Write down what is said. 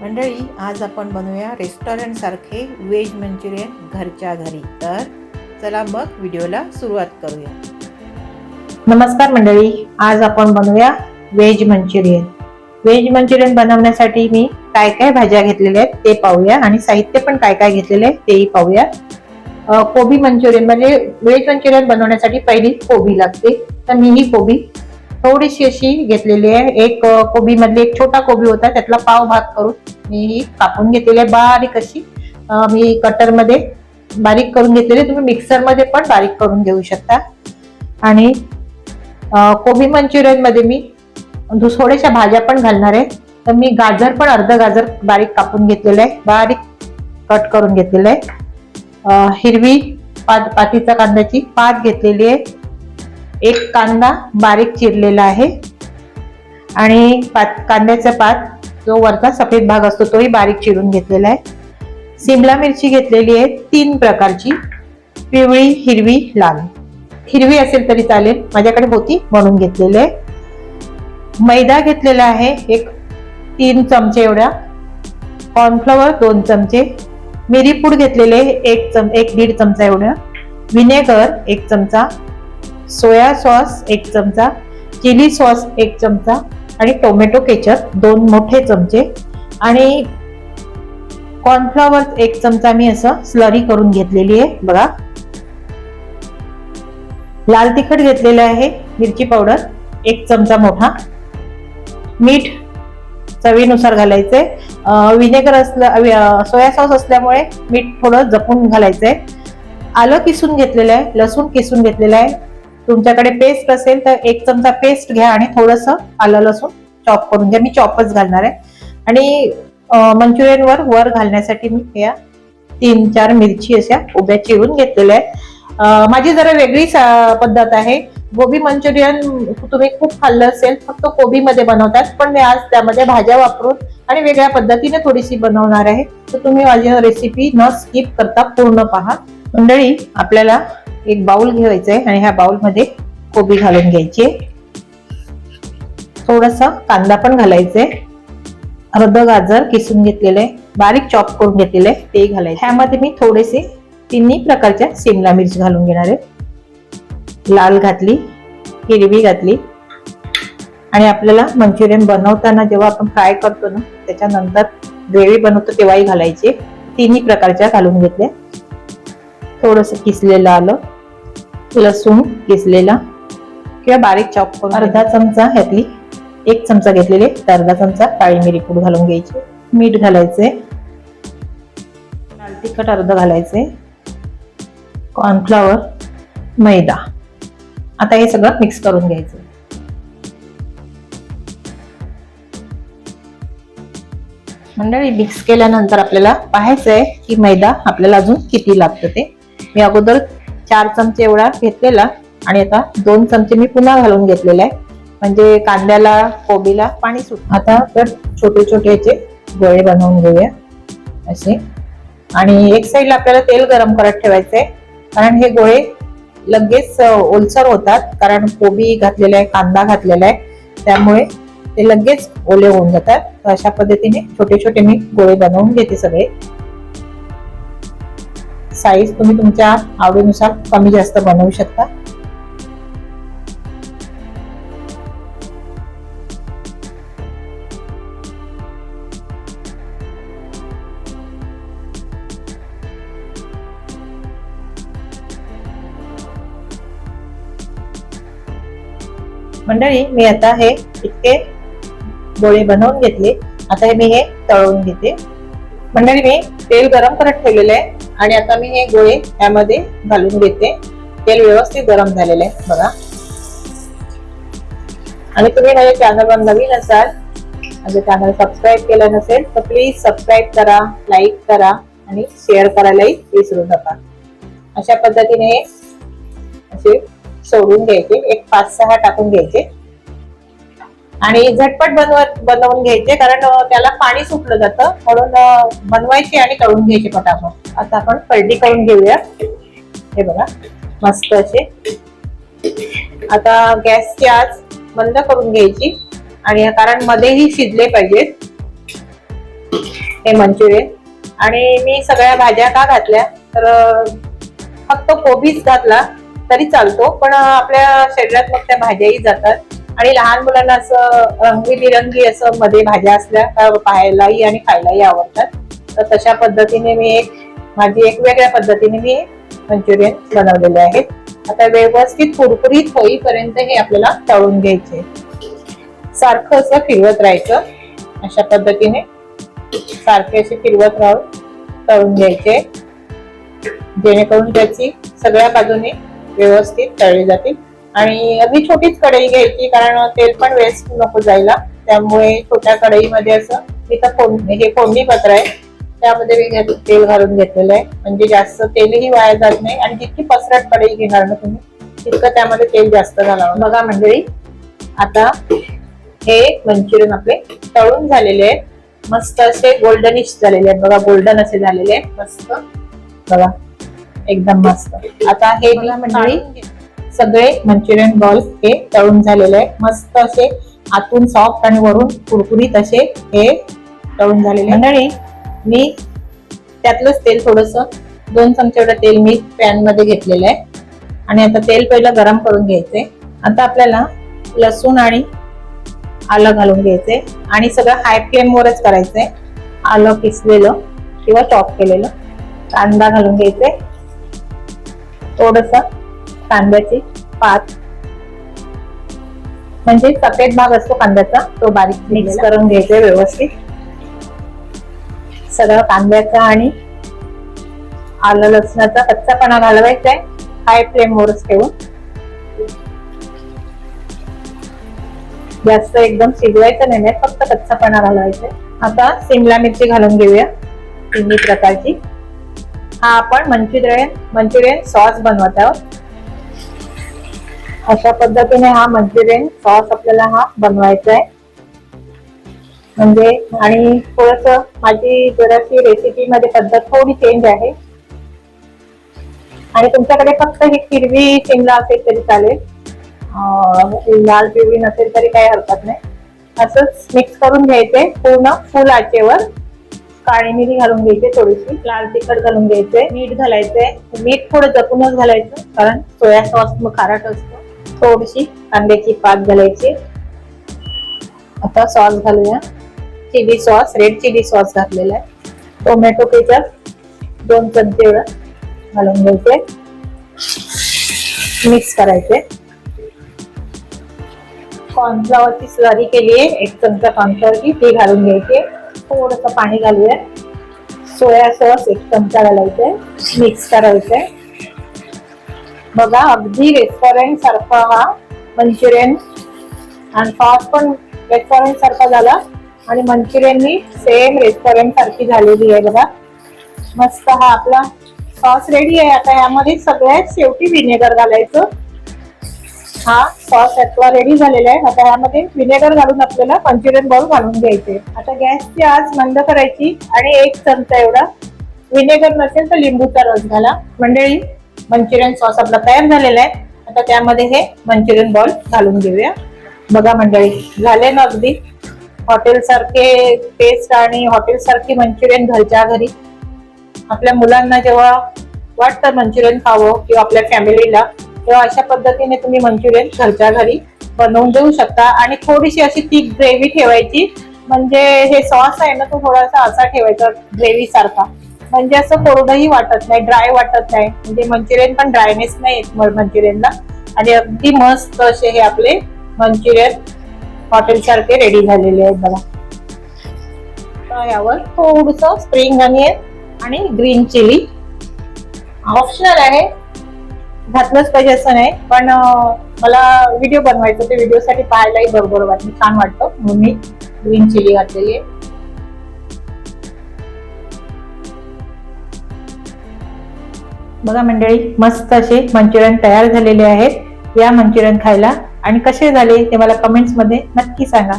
मंडळी आज आपण बनवूया रेस्टॉरंट सारखे व्हेज मंचुरियन घरच्या घरी. तर चला मग व्हिडिओला सुरुवात करूया. नमस्कार मंडळी आज आपण बनवूया व्हेज मंचुरियन. व्हेज मंचुरियन बनवण्यासाठी मी काय काय भाज्या घेतलेल्या आहेत ते पाहूया आणि साहित्य पण काय काय घेतलेले आहे तेही पाहूया. कोबी मंचुरियन म्हणजे व्हेज मंचुरियन बनवण्यासाठी पहिली कोबी लागते. तर मी ही कोबी थोडीशी अशी घेतलेली आहे. एक कोबी मधली एक छोटा कोबी होता त्यातला पाव भाग करून मी ही कापून घेतलेली आहे बारीक अशी. मी कटरमध्ये बारीक करून घेतलेली तुम्ही मिक्सरमध्ये पण बारीक करून घेऊ शकता. आणि कोबी मंचुरियनमध्ये मी थोड्याशा भाज्या पण घालणार आहे. तर मी गाजर पण अर्ध गाजर बारीक कापून घेतलेलं आहे. बारीक कट करून घेतलेलं आहे. हिरवी पात पातीचा कांद्याची पात घेतलेली आहे. एक कांदा बारीक चिरलेला आहे. आणि पात कांद्याचा पात जो वरचा सफेद भाग असतो तोही बारीक चिरून घेतलेला आहे. सिमला मिरची घेतलेली आहे तीन प्रकारची. पिवळी हिरवी लाल. हिरवी असेल तरी चालेल. माझ्याकडे होती म्हणून घेतलेली आहे. मैदा घेतलेला आहे एक तीन चमचे एवढ्या. कॉर्नफ्लॉवर दोन चमचे. मिरीपूड घेतलेले एक चम एक दीड चमचा एवढ्या. व्हिनेगर एक चमचा. सोया सॉस एक चमचा चिली सॉस एक चमचा आणि टोमॅटो केचप दोन मोठे चमचे आणि कॉर्नफ्लॉवर एक चमचा मी असं स्लरी करून घेतलेली आहे बघा. लाल तिखट घेतलेलं आहे मिरची पावडर एक चमचा मोठा. मीठ चवीनुसार घालायचंय विनेगर असलं सोया सॉस असल्यामुळे मीठ थोडं जपून घालायचंय. आलं किसून घेतलेलं आहे लसूण किसून घेतलेलं आहे. तुमच्याकडे पेस्ट असेल तर एक चमचा पेस्ट घ्या आणि थोडस आलं लसूण चॉप करून घ्या. मी चॉपच घालणार आहे. आणि मंचुरियन वर वर घालण्यासाठी मी या तीन चार मिरची अशा उभ्या चिरून घेतलेल्या आहेत. माझी जरा वेगळी पद्धत आहे. गोबी मंचुरियन तुम्ही खूप खाल्लं असेल फक्त कोबी मध्ये बनवतात पण मी आज त्यामध्ये भाज्या वापरून आणि वेगळ्या पद्धतीने थोडीशी बनवणार आहे. तर तुम्ही माझी रेसिपी न स्किप करता पूर्ण पहा. मंडळी आपल्याला एक बाउल घ्यायचा आहे आणि ह्या बाउलमध्ये कोबी घालून घ्यायची. थोडासा कांदा पण घालायचे अर्ध गाजर किसून घेतलेले बारीक चॉप करून घेतलेले ते घालायचे. ह्यामध्ये मी थोडेसे तिन्ही प्रकारच्या सिमला मिरची घालून घेणार आहे. लाल घातली हिरवी घातली. आणि आपल्याला मंचुरियन बनवताना जेव्हा आपण फ्राय करतो ना त्याच्यानंतर ग्रेव्ही बनवतो तेव्हाही घालायचे. तिन्ही प्रकारच्या घालून घेतल्या. थोडस किसलेलं आलं. लसूण किसलेला. किंवा बारीक चॉप करून अर्धा चमचा ह्यातली एक चमचा घेतलेले तर अर्धा चमचा काळी मिरी पूड घालून घ्यायची. मीठ घालायचे लाल तिखट अर्ध घालायचे कॉर्नफ्लॉवर मैदा. आता हे सगळं मिक्स करून घ्यायचं मंडळी मिक्स केल्यानंतर आपल्याला पाहायचं आहे की मैदा आपल्याला अजून किती लागतं ते. मी अगोदर चार चमचे एवढा घेतलेला आणि आता दोन चमचे मी पुन्हा घालून घेतलेले आहे. म्हणजे कांद्याला कोबीला पाणी सुट आता तर छोटे छोटे याचे गोळे बनवून घेऊया. असे. आणि एक साईडला आपल्याला तेल गरम करत ठेवायचं आहे. कारण हे गोळे लगेच ओलसर होतात. कारण कोबी घातलेला आहे कांदा घातलेला आहे. त्यामुळे ते लगेच ओले होऊन जातात. अशा पद्धतीने छोटे छोटे मी गोळे बनवून घेते सगळे. साईज तुम्ही तुमच्या आवडीनुसार कमी जास्त बनवू शकता. मंडळी मी आता हे इतके गोळे बनवून घेतले. आता हे मी हे तळून घेते. मंडळी मी तेल गरम करत ठेवलेले आहे. आणि आता मी हे गोळे यामध्ये घालून घेते तेल व्यवस्थित गरम झालेलं आहे बघा. आणि तुम्ही माझ्या चॅनलवर नवीन असाल माझ्या चॅनल सबस्क्राईब केलं नसेल तर प्लीज सबस्क्राईब करा लाईक करा आणि शेअर करायलाही विसरू नका. अशा पद्धतीने असे सोडून घ्यायचे एक पाच सहा टाकून घ्यायचे. आणि झटपट बनवत बनवून घ्यायचे कारण त्याला पाणी सुटलं जातं म्हणून बनवायचे आणि तळून घ्यायचे पटापट. आता आपण पलटी करून घेऊया. हे बघा मस्त असे. आता गॅसची आज बंद करून घ्यायची. आणि कारण मध्येही शिजले पाहिजेत. हे मंचुरियन. आणि मी सगळ्या भाज्या का घातल्या? तर फक्त कोबीच घातला तरी चालतो पण आपल्या शरीरात मग त्या भाज्याही जातात. आणि लहान मुलांना असं रंगीबिरंगी असं मध्ये भाज्या असल्या पाहायलाही आणि खायलाही आवडतात. तर तशा पद्धतीने मी एक माझी एक वेगळ्या पद्धतीने मी मंचुरियन बनवलेले आहेत. आता व्यवस्थित कुरकुरीत होईपर्यंत हे आपल्याला तळून घ्यायचे. सारखं असं फिरवत राहायचं. अशा पद्धतीने सारखे असे फिरवत राहून तळून घ्यायचे. जेणेकरून त्याची सगळ्या बाजूने व्यवस्थित तळली जातील. आणि अगदी छोटीच कढई घ्यायची कारण तेल पण वेस्ट नको जायला. त्यामुळे छोट्या कढईमध्ये असं इथं फोडणी हे फोडणी पत्र आहे त्यामध्ये मी तेल घालून घेतलेलं आहे. म्हणजे जास्त तेलही वाया जात नाही आणि जितकी पसरट कढई घेणार ना तुम्ही तितकं त्यामध्ये तेल जास्त घालावं बघा मंडळी आता हे मंचुरियन आपले तळून झालेले आहेत. मस्त असे गोल्डनिश झालेले आहेत. बघा गोल्डन असे झालेले आहेत. मस्त. बघा एकदम मस्त. आता हे मी मंडळी, सगळे मंचुरियन बॉल हे तळून झालेले आहेत. मस्त असे आतून सॉफ्ट आणि वरून कुरकुरीत असे हे तळून झालेले. मंडळी मी त्यातलंच तेल थोडस दोन चमचे एवढं तेल मी पॅनमध्ये घेतलेलं आहे. आणि आता तेल पहिलं गरम करून घ्यायचे आता आपल्याला लसूण आणि आलं घालून घ्यायचे आणि सगळं हाय फ्लेम वरच करायचंय. आलं किसलेलं किंवा चॉप केलेलं. कांदा घालून घ्यायचे थोडस कांद्याची पात. म्हणजे सफेद भाग असतो कांद्याचा तो बारीक मिक्स करून घ्यायचे व्यवस्थित. सगळं कांद्याचा आणि आलं लसणाचा कच्चापणा घालवायचा आहे हाय फ्लेम वरच ठेवून. जास्त एकदम शिजवायचं नाही नाही, फक्त कच्चापणा घालवायचा. आता शिमला मिरची घालून घेऊया तिन्ही प्रकारची. हा आपण मंचुरियन मंचुरियन सॉस बनवत आहोत. अशा पद्धतीने हा मंचुरियन सॉस आपल्याला हा बनवायचा आहे. म्हणजे आणि थोडस माझी जराशी रेसिपी मध्ये पद्धत थोडी चेंज आहे. आणि तुमच्याकडे फक्त ही हिरवी शिमला असेल तरी चालेल. लाल पिवळी नसेल तरी काही हरकत नाही. असंच मिक्स करून घ्यायचे पूर्ण फुल आचेवर. काळी मिरी घालून घ्यायची थोडीशी लाल तिखट घालून घ्यायचे मीठ घालायचंय मीठ थोडं जपूनच घालायचं कारण सोया सॉस मग खारट असतो. थोडीशी कांद्याची पात घालायची. आता सॉस घालूया. Chilli sauce red chilli sauce घातलेला आहे. टोमॅटो केचप दोन चमचे एवढं घालून घ्यायचे. मिक्स करायचे. कॉर्नफ्लॉवरची स्लरी केली आहे. एक चमचा कॉर्नफ्लॉवरची ती घालून घ्यायची. थोडस पाणी घालूया. सोया सॉस एक चमचा घालायचा मिक्स करायचंय बघा अगदी रेस्टॉरंट सारखा हा मंचुरियन. आणि सॉस पण रेस्टॉरंट सारखा झाला. आणि मंचुरियन ही सेम रेस्टॉरंट सारखी झालेली आहे बघा. मस्त हा आपला सॉस रेडी आहे. आता यामध्ये सगळ्यात शेवटी व्हिनेगर घालायचं. हा सॉस आपला रेडी झालेला आहे. आता यामध्ये विनेगर घालून आपल्याला मंचुरियन बॉल घालून घ्यायचे. आता गॅसची आज मंद करायची. आणि एक चमचा एवढा विनेगर नसेल तर लिंबूचा रस घाला. मंडळी मंचुरियन सॉस आपला तयार झालेला आहे. आता त्यामध्ये हे मंचुरियन बॉल घालून घेऊया. बघा मंडळी झाले ना अगदी. हॉटेलसारखे टेस्ट आणि हॉटेलसारखे मंचुरियन घरच्या घरी. आपल्या मुलांना जेव्हा वाटतं मंचुरियन खावं किंवा आपल्या फॅमिलीला तेव्हा अशा पद्धतीने तुम्ही मंचुरियन घरच्या घरी बनवून देऊ शकता. आणि थोडीशी अशी ती ग्रेव्ही ठेवायची. म्हणजे हे सॉस आहे ना तो थोडासा असा ठेवायचा ग्रेव्ही सारखा. म्हणजे असं कोरडंही वाटत नाही ड्राय वाटत नाही. म्हणजे मंचुरियन पण ड्रायनेस नाही येत मंचुरियनला. आणि अगदी मस्त असे हे आपले मंचुरियन हॉटेल सारखे रेडी झालेले आहेत बघा. यावर थोडस स्प्रिंग अनियन आणि ग्रीन चिली ऑप्शनल आहे. घातलंच पाहिजे असं नाही. पण मला व्हिडिओ बनवायचं ते व्हिडिओसाठी पाहायलाही बरोबर वाटतं छान वाटतं. म्हणून मी ग्रीन चिली घातलेली आहे. बघा मंडळी मस्त असे मंचुरियन तयार झालेले आहेत. या मंचुरियन खायला. आणि कसे झाले ते मला कमेंट्समध्ये नक्की सांगा.